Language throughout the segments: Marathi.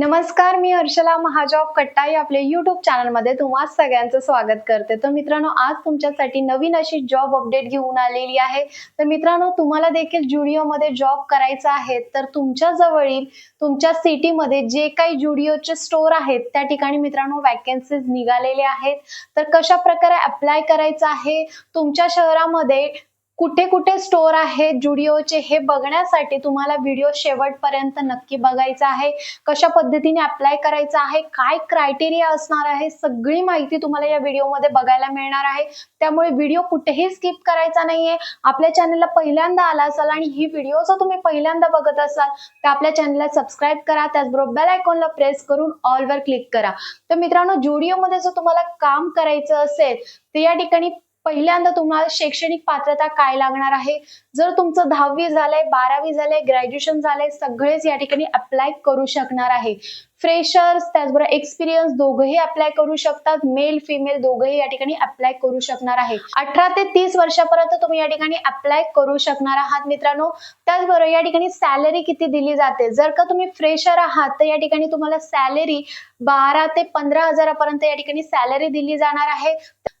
नमस्कार मी हर्षला महाजॉब कट्टाई आपल्या युट्यूब चॅनलमध्ये तुम्हा सगळ्यांचं स्वागत करते. तर मित्रांनो आज तुमच्यासाठी नवीन अशी जॉब अपडेट घेऊन आलेली आहे. तर मित्रांनो तुम्हाला देखील जुडिओमध्ये जॉब करायचा आहे. तर तुमच्या जवळील तुमच्या सिटीमध्ये जे काही जुडिओचे स्टोर आहेत त्या ठिकाणी मित्रांनो वॅकन्सीज निघालेले आहेत. तर कशा प्रकारे अप्लाय करायचं आहे? तुमच्या शहरामध्ये कुठे कुठे स्टोर आहेत जुडिओचे हे बघण्यासाठी तुम्हाला व्हिडिओ शेवटपर्यंत नक्की बघायचा आहे. कशा पद्धतीने अप्लाय करायचं आहे काय क्रायटेरिया असणार आहे सगळी माहिती तुम्हाला या व्हिडिओमध्ये बघायला मिळणार आहे. त्यामुळे व्हिडिओ कुठेही स्किप करायचा नाहीये. आपल्या चॅनलला पहिल्यांदा आला असाल आणि ही व्हिडिओ जर तुम्ही पहिल्यांदा बघत असाल तर आपल्या चॅनलला सबस्क्राईब करा. त्याचबरोबर बेल आयकॉनला प्रेस करून ऑलवर क्लिक करा. तर मित्रांनो जुडिओमध्ये जर तुम्हाला काम करायचं असेल तर या ठिकाणी पहिल्यांदा तुम्हाला शैक्षणिक पात्रता काय लागणार आहे? जर तुमचं दहावी झालंय बारावी झालंय ग्रॅज्युएशन झालंय सगळेच या ठिकाणी अप्लाय करू शकणार आहे. फ्रेशर्स त्याचबरोबर एक्सपिरियन्स दोघंही अप्लाय करू शकतात. मेल फिमेल दोघंही या ठिकाणी अप्लाय करू शकणार आहे. अठरा ते तीस वर्षापर्यंत तुम्ही या ठिकाणी अप्लाय करू शकणार आहात मित्रांनो. त्याचबरोबर या ठिकाणी सॅलरी किती दिली जाते? जर का तुम्ही फ्रेशर आहात तर या ठिकाणी तुम्हाला सॅलरी बारा ते पंधरा हजारापर्यंत या ठिकाणी सॅलरी दिली जाणार आहे.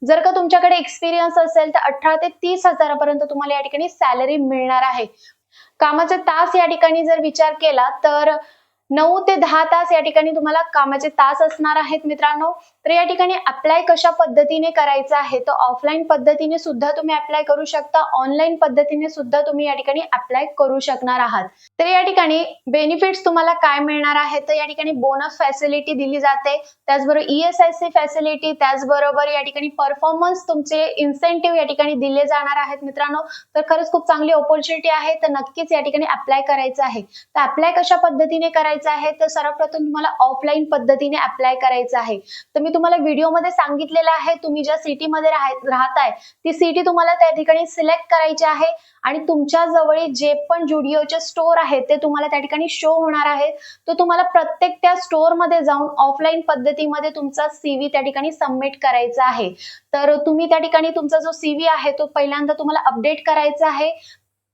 जर का तुमच्याकडे एक्सपिरियन्स असेल तर अठरा ते तीस हजारापर्यंत तुम्हाला या ठिकाणी सॅलरी मिळणार आहे. कामाचे तास या ठिकाणी जर विचार केला तर नऊ ते दहा तास या ठिकाणी तुम्हाला कामाचे तास असणार आहेत मित्रांनो. तर या ठिकाणी अप्लाय कशा पद्धतीने करायचं आहे? तर ऑफलाईन पद्धतीने सुद्धा तुम्ही अप्लाय करू शकता. ऑनलाईन पद्धतीने सुद्धा तुम्ही या ठिकाणी अप्लाय करू शकणार आहात. तर या ठिकाणी बेनिफिट्स तुम्हाला काय मिळणार आहे तर या ठिकाणी बोनस फॅसिलिटी दिली जाते. त्याचबरोबर ईएसआयसी फॅसिलिटी त्याचबरोबर या ठिकाणी परफॉर्मन्स तुमचे इन्सेंटिव्ह या ठिकाणी दिले जाणार आहेत मित्रांनो. तर खरंच खूप चांगली ऑपॉर्च्युनिटी आहे. तर नक्कीच या ठिकाणी अप्लाय करायचं आहे. तर अप्लाय कशा पद्धतीने करायचं आहे तर सर्वप्रथम तुम्हाला ऑफलाईन पद्धतीने अप्लाय करायचं आहे. तर मी तुम्हाला व्हिडिओमध्ये सांगितलेलं आहे तुम्ही ज्या सिटीमध्ये राहताय ती सिटी तुम्हाला त्या ठिकाणी सिलेक्ट करायची आहे आणि तुमच्या जवळील जे पण जुडिओचे स्टोर आहेत ते तुम्हाला त्या ठिकाणी शो होणार आहेत तर तुम्हाला प्रत्येक त्या स्टोअरमध्ये जाऊन ऑफलाईन पद्धतीमध्ये तुमचा सीव्ही त्या ठिकाणी सबमिट करायचा आहे. तर तुम्ही त्या ठिकाणी तुमचा जो सीव्ही आहे तो पहिल्यांदा तुम्हाला अपडेट करायचा आहे.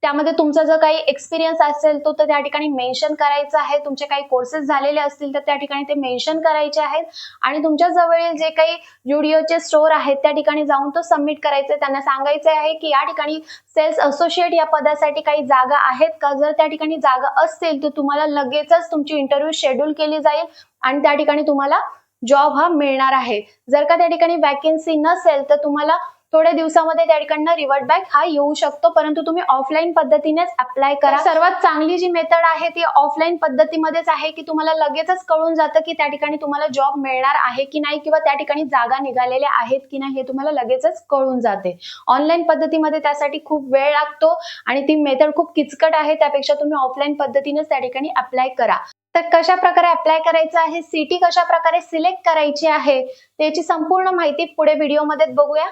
त्यामध्ये तुमचा जर काही एक्सपिरियन्स असेल तो तर त्या ठिकाणी मेन्शन करायचा आहे. तुमचे काही कोर्सेस झालेले असतील तर त्या ठिकाणी ते मेन्शन करायचे आहेत. आणि तुमच्या जवळील जे काही जुडिओचे स्टोर आहेत त्या ठिकाणी जाऊन तो सबमिट करायचे त्यांना सांगायचे आहे की या ठिकाणी सेल्स असोसिएट या पदासाठी काही जागा आहेत का? जर त्या ठिकाणी जागा असतील तर तुम्हाला लगेचच तुमची इंटरव्ह्यू शेड्यूल केली जाईल आणि त्या ठिकाणी तुम्हाला जॉब हा मिळणार आहे. जर का त्या ठिकाणी वॅकेन्सी नसेल तर तुम्हाला थोड्या दिवसामध्ये त्या ठिकाणी रिवर्ट बॅक हा येऊ शकतो. परंतु तुम्ही ऑफलाईन पद्धतीनेच अप्लाय करा. सर्वात चांगली जी मेथड आहे ती ऑफलाईन पद्धतीमध्येच आहे की तुम्हाला लगेचच कळून जातं की त्या ठिकाणी तुम्हाला जॉब मिळणार आहे की नाही किंवा त्या ठिकाणी जागा निघालेल्या आहेत की नाही हे तुम्हाला लगेचच कळून जाते. ऑनलाईन पद्धतीमध्ये त्यासाठी खूप वेळ लागतो आणि ती मेथड खूप किचकट आहे. त्यापेक्षा तुम्ही ऑफलाईन पद्धतीनेच त्या ठिकाणी अप्लाय करा. तर कशा प्रकारे अप्लाय करायचं आहे? सिटी कशा प्रकारे सिलेक्ट करायची आहे? त्याची संपूर्ण माहिती पुढे व्हिडिओमध्ये बघूया.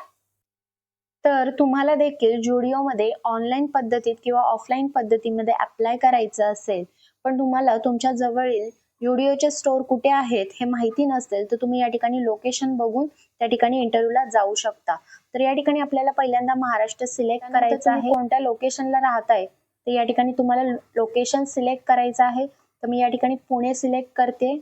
तर तुम्हाला देखील जुडिओमध्ये ऑनलाईन पद्धतीत किंवा ऑफलाईन पद्धतीमध्ये अप्लाय करायचं असेल पण तुम्हाला तुमच्या जवळील जुडिओचे स्टोर कुठे आहेत हे माहिती नसेल तर तुम्ही या ठिकाणी लोकेशन बघून त्या ठिकाणी इंटरव्ह्यूला जाऊ शकता. तर या ठिकाणी आपल्याला पहिल्यांदा महाराष्ट्र सिलेक्ट करायचं आहे. कोणत्या लोकेशनला राहताय? तर या ठिकाणी तुम्हाला लोकेशन सिलेक्ट करायचं आहे. तर मी या ठिकाणी पुणे सिलेक्ट करते.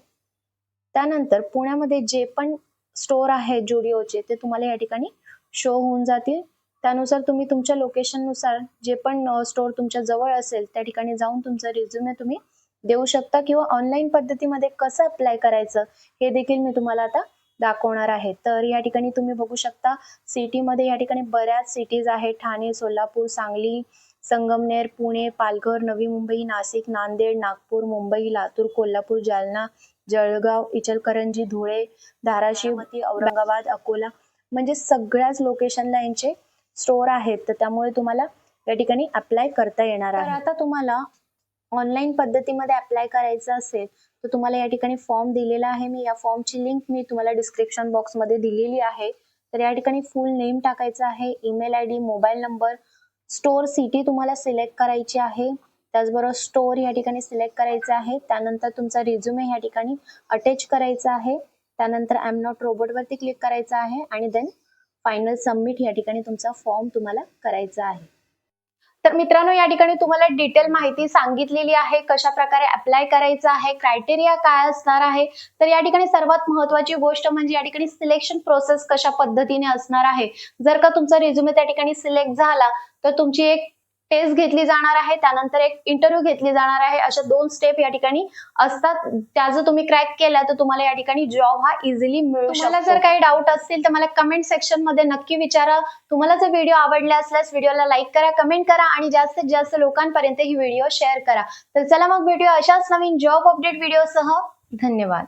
त्यानंतर पुण्यामध्ये जे पण स्टोर आहेत जुडिओचे ते तुम्हाला या ठिकाणी शो होऊन जातील. त्यानुसार तुम्ही तुमच्या लोकेशननुसार जे पण स्टोर तुमच्या जवळ असेल त्या ठिकाणी जाऊन तुमचा रिझ्युमे तुम्ही देऊ शकता किंवा ऑनलाईन पद्धतीमध्ये कसं अप्लाय करायचं हे देखील मी तुम्हाला आता दाखवणार आहे. तर या ठिकाणी तुम्ही बघू शकता सिटीमध्ये या ठिकाणी बऱ्याच सिटीज आहेत. ठाणे सोलापूर सांगली संगमनेर पुणे पालघर नवी मुंबई नाशिक नांदेड नागपूर मुंबई लातूर कोल्हापूर जालना जळगाव इचलकरंजी धुळे धाराशिव औरंगाबाद अकोला. म्हणजे सगळ्याच लोकेशनला यांचे स्टोर आहेत तर त्यामुळे तुम्हाला या ठिकाणी अप्लाय करता येणार आहे. आता तुम्हाला ऑनलाईन पद्धतीमध्ये अप्लाय करायचं असेल तर तुम्हाला या ठिकाणी फॉर्म दिलेला आहे. मी या फॉर्मची लिंक मी तुम्हाला डिस्क्रिप्शन बॉक्समध्ये दिलेली आहे. तर या ठिकाणी फुल नेम टाकायचं आहे email I D mobile number store city तुम्हाला सिलेक्ट करायची आहे. त्याचबरोबर स्टोर या ठिकाणी सिलेक्ट करायचं आहे. त्यानंतर तुमचा रिझ्युमे या ठिकाणी अटॅच करायचा आहे. त्यानंतर एम नॉट रोबोटवरती क्लिक करायचं आहे. आणि देन फायनल सबमिट या ठिकाणी तुमचा फॉर्म तुम्हाला करायचा आहे. तर मित्रांनो या ठिकाणी तुम्हाला डिटेल माहिती सांगितलेली आहे कशा प्रकारे अप्लाय करायचं आहे क्रायटेरिया काय असणार आहे. तर या ठिकाणी सर्वात महत्वाची गोष्ट म्हणजे या ठिकाणी सिलेक्शन प्रोसेस कशा पद्धतीने असणार आहे. जर का तुमचा रिझ्युमे त्या ठिकाणी सिलेक्ट झाला तर तुमची एक टेस्ट घेतली जाणार आहे त्यानंतर एक इंटरव्ह्यू घेतली जाणार आहे. अशा दोन स्टेप या ठिकाणी असतात. त्या जर तुम्ही क्रॅक केल्या तर तुम्हाला या ठिकाणी जॉब हा इझिली मिळू तुम्हाला जर काही डाऊट असतील तर मला कमेंट सेक्शनमध्ये नक्की विचारा. तुम्हाला जर व्हिडिओ आवडला असल्यास व्हिडिओला लाईक करा कमेंट करा आणि जास्तीत जास्त लोकांपर्यंत ही व्हिडिओ शेअर करा. तर चला मग व्हिडिओ अशाच नवीन जॉब अपडेट व्हिडिओसह धन्यवाद.